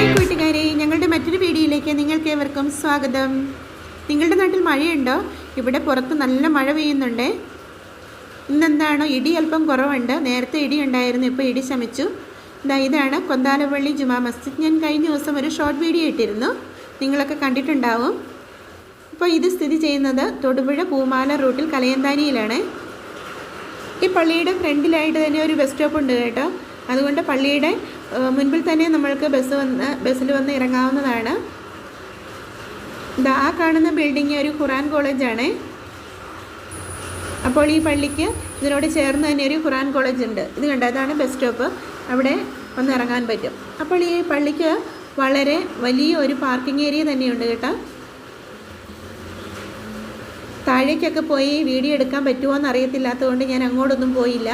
Hi കൂട്ടുകാരെ ഞങ്ങളുടെ മറ്റൊരു വീഡിയോയിലേക്ക് നിങ്ങൾക്ക് ഏവർക്കും സ്വാഗതം. നിങ്ങളുടെ നാട്ടിൽ മഴയുണ്ടോ? ഇവിടെ പുറത്ത് നല്ല മഴ പെയ്യുന്നുണ്ട്. ഇന്നെന്താണോ? ഇടി അല്പം കുറവുണ്ട്. നേരത്തെ ഇടി ഉണ്ടായിരുന്നു ഇപ്പോൾ ഇടി ശമിച്ചു. ഇതാ ഇതാണ് കൊന്താലപ്പള്ളി ജുമാ മസ്ജിദ്. ഞാൻ കഴിഞ്ഞ ദിവസം ഒരു ഷോർട്ട് വീഡിയോ ഇട്ടിരുന്നു. നിങ്ങളൊക്കെ കണ്ടിട്ടുണ്ടാവും. ഇപ്പോൾ ഇത് സ്ഥിതി ചെയ്യുന്നത് തൊടുപുഴ പൂമാല റൂട്ടിൽ കലയന്താനിയിലാണ് ഈ പള്ളിയുടെ ഫ്രണ്ടിലായിട്ട് തന്നെ ഒരു ബസ് സ്റ്റോപ്പ് ഉണ്ട് കേട്ടോ. അതുകൊണ്ട് പള്ളിയുടെ മുൻപിൽ തന്നെ നമ്മൾക്ക് ബസ് വന്ന് ബസ്സിൽ വന്ന് ഇറങ്ങാവുന്നതാണ്. ഇതാ ആ കാണുന്ന ബിൽഡിംഗ് ഒരു ഖുറാൻ കോളേജാണ്. അപ്പോൾ ഈ പള്ളിക്ക് ഇതിനോട് ചേർന്ന് തന്നെ ഒരു ഖുറാൻ കോളേജ് ഉണ്ട് ഇത് കണ്ട? അതാണ് ബസ് സ്റ്റോപ്പ്. അവിടെ വന്ന് ഇറങ്ങാൻ പറ്റും. അപ്പോൾ ഈ പള്ളിക്ക് വളരെ വലിയ ഒരു പാർക്കിംഗ് ഏരിയ തന്നെയുണ്ട് കേട്ടോ. താഴേക്കൊക്കെ പോയി വീഡിയോ എടുക്കാൻ പറ്റുമോ എന്ന് അറിയത്തില്ലാത്തതുകൊണ്ട് ഞാൻ അങ്ങോട്ടൊന്നും പോയില്ല.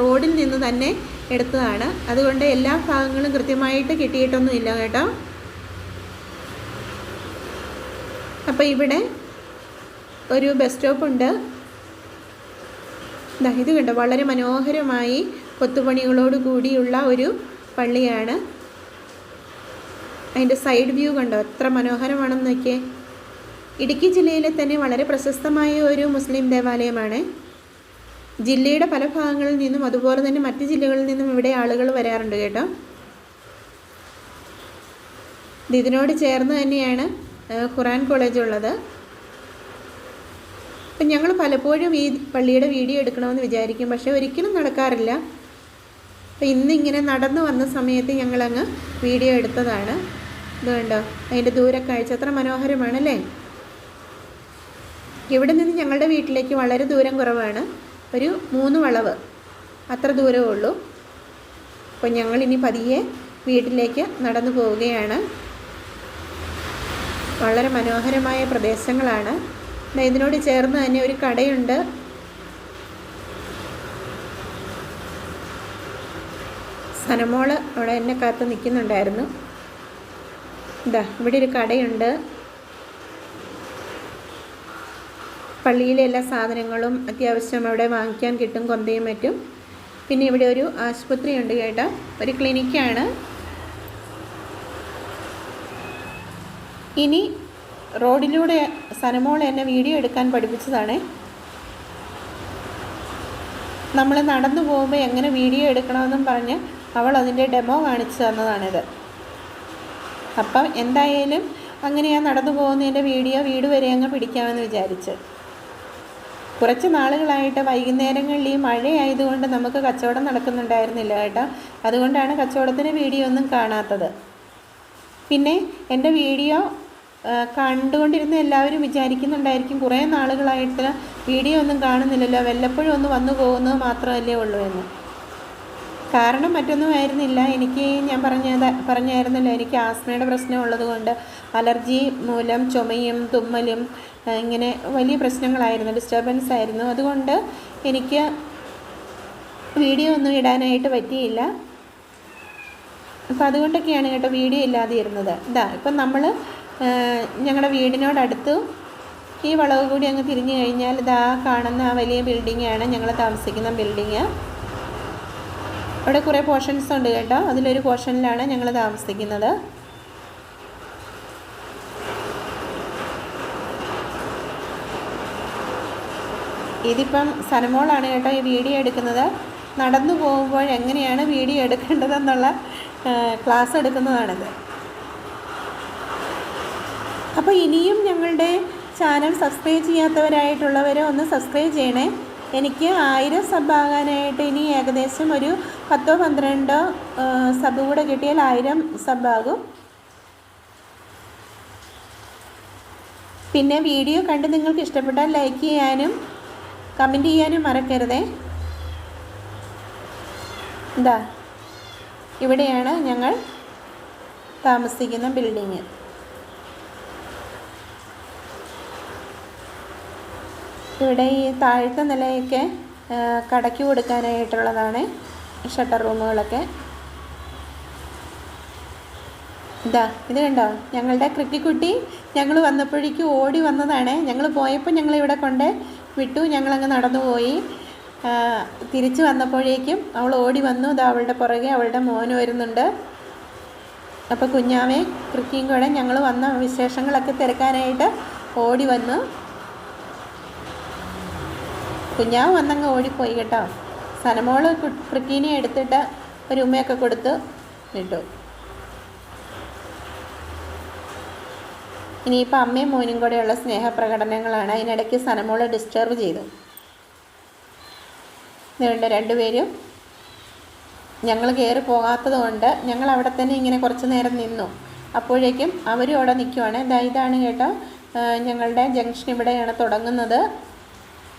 റോഡിൽ നിന്ന് തന്നെ എടുത്തതാണ്. അതുകൊണ്ട് എല്ലാ ഭാഗങ്ങളും കൃത്യമായിട്ട് കിട്ടിയിട്ടൊന്നുമില്ല കേട്ടോ. അപ്പോൾ ഇവിടെ ഒരു ബസ് സ്റ്റോപ്പുണ്ട് ദാ ഇത് കണ്ടോ? വളരെ മനോഹരമായി കൊത്തുപണികളോട് കൂടിയുള്ള ഒരു പള്ളിയാണ്. അതിന്റെ സൈഡ് വ്യൂ കണ്ടോ? എത്ര മനോഹരമാണെന്ന് നോക്കിയേ. ഇടുക്കി ജില്ലയിലെ തന്നെ വളരെ പ്രശസ്തമായ ഒരു മുസ്ലിം ദേവാലയമാണ്. ജില്ലയുടെ പല ഭാഗങ്ങളിൽ നിന്നും അതുപോലെ തന്നെ മറ്റ് ജില്ലകളിൽ നിന്നും ഇവിടെ ആളുകൾ വരാറുണ്ട് കേട്ടോ. ഇതിനോട് ചേർന്ന് തന്നെയാണ് ഖുറാൻ കോളേജ് ഉള്ളത്. അപ്പം ഞങ്ങൾ പലപ്പോഴും ഈ പള്ളിയുടെ വീഡിയോ എടുക്കണമെന്ന് വിചാരിക്കും പക്ഷേ ഒരിക്കലും നടക്കാറില്ല. അപ്പം ഇന്നിങ്ങനെ നടന്നു വന്ന സമയത്ത് ഞങ്ങളങ്ങ് വീഡിയോ എടുത്തതാണ്. ഇതുകൊണ്ടോ കണ്ടോ? അതിന്റെ ദൂരക്കാഴ്ച. അത്ര മനോഹരമാണല്ലേ? ഇവിടെ നിന്ന് ഞങ്ങളുടെ വീട്ടിലേക്ക് വളരെ ദൂരം കുറവാണ്. ഒരു മൂന്ന് വളവ്. അത്ര ദൂരമേ ഉള്ളൂ. അപ്പോൾ ഞങ്ങളിനി പതിയെ വീട്ടിലേക്ക് നടന്നു പോവുകയാണ്. വളരെ മനോഹരമായ പ്രദേശങ്ങളാണ്. ഇതിനോട് ചേർന്ന് തന്നെ ഒരു കടയുണ്ട്. സനമോൾ അവിടെ എന്നെ കാത്ത് നിൽക്കുന്നുണ്ടായിരുന്നു. ഇതാ ഇവിടെ ഒരു കടയുണ്ട്. പള്ളിയിലെ എല്ലാ സാധനങ്ങളും അത്യാവശ്യം അവിടെ വാങ്ങിക്കാൻ കിട്ടും കൊന്തയും മറ്റും. പിന്നെ ഇവിടെ ഒരു ആശുപത്രി ഉണ്ട് കേട്ടോ. ഒരു ക്ലിനിക്കാണ്. ഇനി റോഡിലൂടെ സനമോൾ എന്നെ വീഡിയോ എടുക്കാൻ പഠിപ്പിച്ചതാണ്. നമ്മൾ നടന്നു പോകുമ്പോൾ എങ്ങനെ വീഡിയോ എടുക്കണമെന്നും പറഞ്ഞ് അവൾ അതിന്റെ ഡെമോ കാണിച്ചു തന്നതാണിത്. അപ്പം എന്തായാലും അങ്ങനെ ഞാൻ നടന്നു പോകുന്നതിന്റെ വീഡിയോ വീട് വരെ അങ്ങ് പിടിക്കാമെന്ന് വിചാരിച്ച്. കുറച്ച് നാളുകളായിട്ട് വൈകുന്നേരങ്ങളിൽ ഈ മഴയായതുകൊണ്ട് നമുക്ക് കച്ചവടം നടക്കുന്നുണ്ടായിരുന്നില്ല കേട്ടോ. അതുകൊണ്ടാണ് കച്ചവടത്തിന് വീഡിയോ ഒന്നും കാണാത്തത്. പിന്നെ എന്റെ വീഡിയോ കണ്ടുകൊണ്ടിരുന്ന എല്ലാവരും വിചാരിക്കുന്നുണ്ടായിരിക്കും കുറേ നാളുകളായിട്ട് വീഡിയോ ഒന്നും കാണുന്നില്ലല്ലോ. വല്ലപ്പോഴും ഒന്ന് വന്നു പോകുന്നത് മാത്രമല്ലേ ഉള്ളൂ എന്ന്. കാരണം മറ്റൊന്നും ആയിരുന്നില്ല എനിക്ക് ഞാൻ പറഞ്ഞത് പറഞ്ഞായിരുന്നല്ലോ എനിക്ക് ആസ്മയുടെ പ്രശ്നം ഉള്ളതുകൊണ്ട് അലർജി മൂലം ചുമയും തുമ്മലും ഇങ്ങനെ വലിയ പ്രശ്നങ്ങളായിരുന്നു ഡിസ്റ്റർബൻസ് ആയിരുന്നു. അതുകൊണ്ട് എനിക്ക് വീഡിയോ ഒന്നും ഇടാനായിട്ട് പറ്റിയില്ല. അപ്പം അതുകൊണ്ടൊക്കെയാണ് കേട്ടോ വീഡിയോ ഇല്ലാതെ ഇരുന്നത് ഇതാ ഇപ്പം നമ്മൾ ഞങ്ങളുടെ വീടിനോടടുത്ത് ഈ വളവ് കൂടി അങ്ങ് തിരിഞ്ഞു കഴിഞ്ഞാൽ ഇതാ കാണുന്ന ആ വലിയ ബിൽഡിങ്ങാണ് ഞങ്ങൾ താമസിക്കുന്ന ബിൽഡിങ് അവിടെ കുറേ പോർഷൻസ് ഉണ്ട് കേട്ടോ. അതിലൊരു പോർഷനിലാണ് ഞങ്ങൾ താമസിക്കുന്നത്. ഇതിപ്പം സനമോളാണ് കേട്ടോ ഈ വീഡിയോ എടുക്കുന്നത്. നടന്നു പോകുമ്പോൾ എങ്ങനെയാണ് വീഡിയോ എടുക്കേണ്ടതെന്നുള്ള ക്ലാസ് എടുക്കുന്നതാണിത്. അപ്പോൾ ഇനിയും ഞങ്ങളുടെ ചാനൽ സബ്സ്ക്രൈബ് ചെയ്യാത്തവരായിട്ടുള്ളവരെ ഒന്ന് സബ്സ്ക്രൈബ് ചെയ്യണേ. എനിക്ക് ആയിരം സബ് ആകാനായിട്ട് ഇനി ഏകദേശം ഒരു പത്തോ പന്ത്രണ്ടോ സബ് കൂടെ കിട്ടിയാൽ ആയിരം സബാകും പിന്നെ വീഡിയോ കണ്ട് നിങ്ങൾക്ക് ഇഷ്ടപ്പെട്ടാൽ ലൈക്ക് ചെയ്യാനും കമന്റ് ചെയ്യാനും മറക്കരുതേ. എന്താ ഇവിടെയാണ് ഞങ്ങൾ താമസിക്കുന്ന ബിൽഡിങ്. ഇവിടെ ഈ താഴത്തെ നിലയൊക്കെ കടയ്ക്ക് കൊടുക്കാനായിട്ടുള്ളതാണ് ഷട്ടർ റൂമുകളൊക്കെ. ഇതാ ഇത് കണ്ടോ? ഞങ്ങളുടെ ക്രിക്കിക്കുട്ടി ഞങ്ങൾ വന്നപ്പോഴേക്കും ഓടി വന്നതാണ്. ഞങ്ങൾ പോയപ്പോൾ ഞങ്ങൾ ഇവിടെ കൊണ്ട് വിട്ടു ഞങ്ങളങ്ങ് നടന്നു പോയി. തിരിച്ച് വന്നപ്പോഴേക്കും അവൾ ഓടി വന്നു. ഇത് അവളുടെ പുറകെ അവളുടെ മോൻ വരുന്നുണ്ട്. അപ്പോൾ കുഞ്ഞാവേ ക്രിക്കിയും കൂടെ ഞങ്ങൾ വന്ന വിശേഷങ്ങളൊക്കെ തിരക്കാനായിട്ട് ഓടി വന്നു. കുഞ്ഞാവ് വന്നങ്ങ് ഓടിപ്പോയി കേട്ടോ. സനമോൾ ഫ്രിക്കീനെ എടുത്തിട്ട് ഒരു ഉമ്മയൊക്കെ കൊടുത്ത് ഇട്ടു ഇനിയിപ്പോൾ അമ്മയും മോനും കൂടെയുള്ള സ്നേഹപ്രകടനങ്ങളാണ് അതിനിടയ്ക്ക് സനമോളെ ഡിസ്റ്റർബ് ചെയ്തു. ഇതുകൊണ്ട് രണ്ടുപേരും ഞങ്ങൾ കയറി പോകാത്തത് കൊണ്ട് ഞങ്ങൾ അവിടെ തന്നെ ഇങ്ങനെ കുറച്ച് നേരം നിന്നു. അപ്പോഴേക്കും അവരും അവിടെ നിൽക്കുവാണ് ഇതാ ഇതാണ് കേട്ടോ ഞങ്ങളുടെ ജംഗ്ഷൻ ഇവിടെയാണ് തുടങ്ങുന്നത്.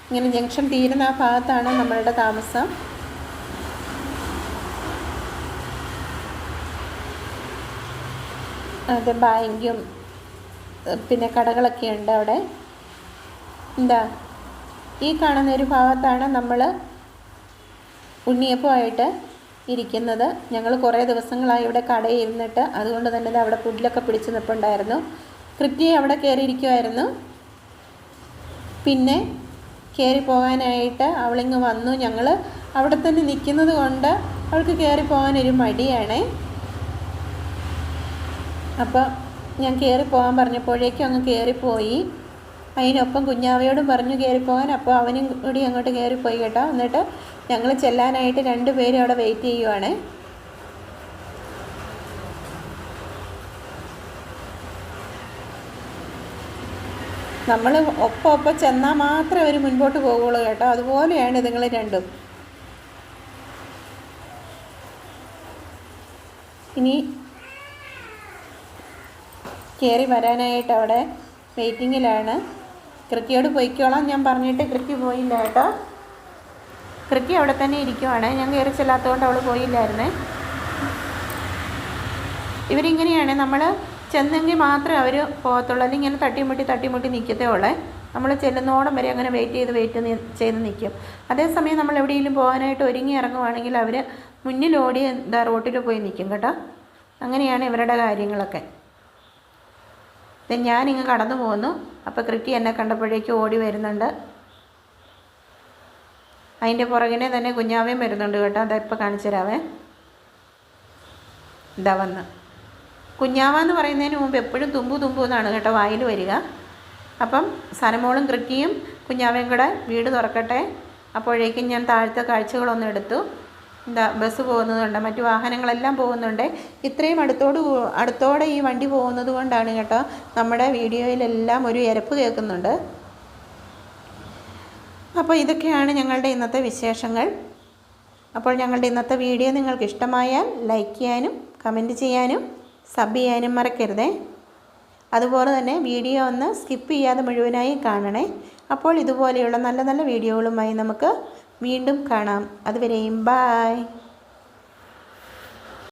ഇങ്ങനെ ജംഗ്ഷൻ തീരുന്ന ആ ഭാഗത്താണ് നമ്മളുടെ താമസം. അത് ബാങ്കും പിന്നെ കടകളൊക്കെ ഉണ്ട് അവിടെ. എന്താ ഈ കാണുന്ന ഒരു ഭാഗത്താണ് നമ്മൾ ഉണ്ണിയപ്പമായിട്ട് ഇരിക്കുന്നത്. ഞങ്ങൾ കുറേ ദിവസങ്ങളായി ഇവിടെ കടയിൽ ഇരുന്നിട്ട് അതുകൊണ്ട് തന്നെ അവിടെ പുല്ലൊക്കെ പിടിച്ച് നിൽപ്പുണ്ടായിരുന്നു കൃത്യം അവിടെ കയറിയിരിക്കുമായിരുന്നു പിന്നെ കയറി പോകാനായിട്ട് അവളിങ്ങ് വന്നു. ഞങ്ങൾ അവിടെ തന്നെ നിൽക്കുന്നത് കൊണ്ട് അവൾക്ക് കയറി പോകാനൊരു മടിയാണേ. അപ്പോൾ ഞാൻ കയറി പോകാൻ പറഞ്ഞപ്പോഴേക്കും അങ്ങ് കയറിപ്പോയി അതിനൊപ്പം കുഞ്ഞാവയോടും പറഞ്ഞു കയറിപ്പോകാൻ അപ്പോൾ അവനും കൂടി അങ്ങോട്ട് കയറിപ്പോയി കേട്ടോ. എന്നിട്ട് ഞങ്ങൾ ചെല്ലാനായിട്ട് രണ്ടുപേരും അവിടെ വെയിറ്റ് ചെയ്യുവാണേ. നമ്മൾ ഒപ്പം ഒപ്പം ചെന്നാൽ മാത്രമേ അവർ മുൻപോട്ട് പോകുള്ളൂ കേട്ടോ. അതുപോലെയാണ് ഇതുങ്ങൾ രണ്ടും. ഇനി കയറി വരാനായിട്ട് അവിടെ വെയിറ്റിങ്ങിലാണ്. കൃത്യോട് പോയിക്കോളാം. ഞാൻ പറഞ്ഞിട്ട് കൃത്യ പോയില്ല കേട്ടോ. കൃത്യ അവിടെ തന്നെ ഇരിക്കുവാണ്. ഞാൻ കയറി ചെല്ലാത്തതുകൊണ്ട് അവൾ പോയില്ലായിരുന്നേ. ഇവരിങ്ങനെയാണ് നമ്മൾ ചെന്നെങ്കിൽ മാത്രമേ അവർ പോകത്തുള്ളൂ. അല്ലെങ്കിൽ ഇങ്ങനെ തട്ടിമുട്ടി തട്ടിമുട്ടി നിൽക്കത്തേ ഉള്ളേ. നമ്മൾ ചെല്ലുന്നോടം വരെ അങ്ങനെ വെയിറ്റ് ചെയ്ത് വെയിറ്റ് ചെയ്ത് നിൽക്കും. അതേസമയം നമ്മൾ എവിടെയെങ്കിലും പോകാനായിട്ട് ഒരുങ്ങി ഇറങ്ങുവാണെങ്കിൽ അവർ മുന്നിൽ ഓടി എന്താ റോട്ടിൽ പോയി നിൽക്കും കേട്ടോ. അങ്ങനെയാണ് ഇവരുടെ കാര്യങ്ങളൊക്കെ. ഞാനിങ്ങ് കടന്നു പോകുന്നു അപ്പോൾ ക്രിട്ടി എന്നെ കണ്ടപ്പോഴേക്കും ഓടി വരുന്നുണ്ട്. അതിന്റെ പുറകിനെ തന്നെ കുഞ്ഞാവേം വരുന്നുണ്ട് കേട്ടോ. അതാ ഇപ്പോൾ കാണിച്ചു തരാവേ. ഇതാ വന്ന്. കുഞ്ഞാവ എന്ന് പറയുന്നതിന് മുമ്പ് എപ്പോഴും തുമ്പു തുമ്പു എന്നാണ് കേട്ടോ വായിൽ വരിക. അപ്പം സനമോളും കൃക്കിയും കുഞ്ഞാവയും കൂടെ വീട് തുറക്കട്ടെ. അപ്പോഴേക്കും ഞാൻ താഴത്തെ കാഴ്ചകളൊന്നും എടുത്തു. എന്താ ബസ് പോകുന്നതുണ്ട് മറ്റു വാഹനങ്ങളെല്ലാം പോകുന്നുണ്ട്. ഇത്രയും അടുത്തോട് അടുത്തോടെ ഈ വണ്ടി പോകുന്നത് കൊണ്ടാണ് കേട്ടോ നമ്മുടെ വീഡിയോയിലെല്ലാം ഒരു ഇരപ്പ് കേൾക്കുന്നുണ്ട്. അപ്പോൾ ഇതൊക്കെയാണ് ഞങ്ങളുടെ ഇന്നത്തെ വിശേഷങ്ങൾ. അപ്പോൾ ഞങ്ങളുടെ ഇന്നത്തെ വീഡിയോ നിങ്ങൾക്ക് ഇഷ്ടമായാൽ ലൈക്ക് ചെയ്യാനും കമന്റ് ചെയ്യാനും സബ് ചെയ്യാനും മറക്കരുതേ. അതുപോലെ തന്നെ വീഡിയോ ഒന്ന് സ്കിപ്പ് ചെയ്യാതെ മുഴുവനായി കാണണേ. അപ്പോൾ ഇതുപോലെയുള്ള നല്ല നല്ല വീഡിയോകളുമായി നമുക്ക് വീണ്ടും കാണാം. അതുവരെയും ബായ്